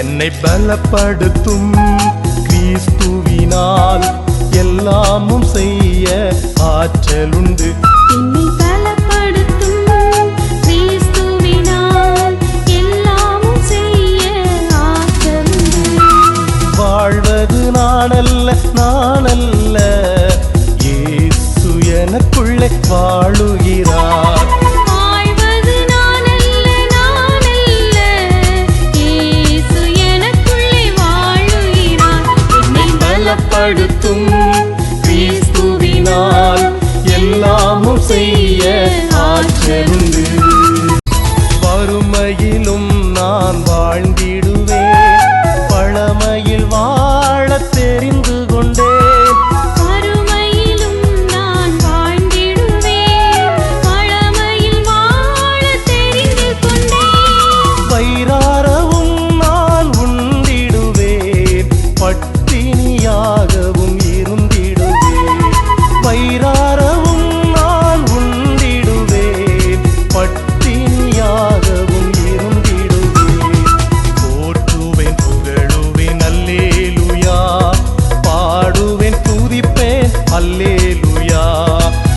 என்னை பலப்படுத்தும் கிறிஸ்துவினால் எல்லாமும் செய்ய ஆற்றலுண்டு வாழ்வது நானல்ல நானல்ல இயேசு எனக்குள்ளே வாழுகிறார். பலப்படுத்தும் கிறிஸ்துவினால் எல்லாமும் செய்ய ஆற்றலுண்டு. வறுமையிலும் நான் வாழ்ந்திடும் Alleluia.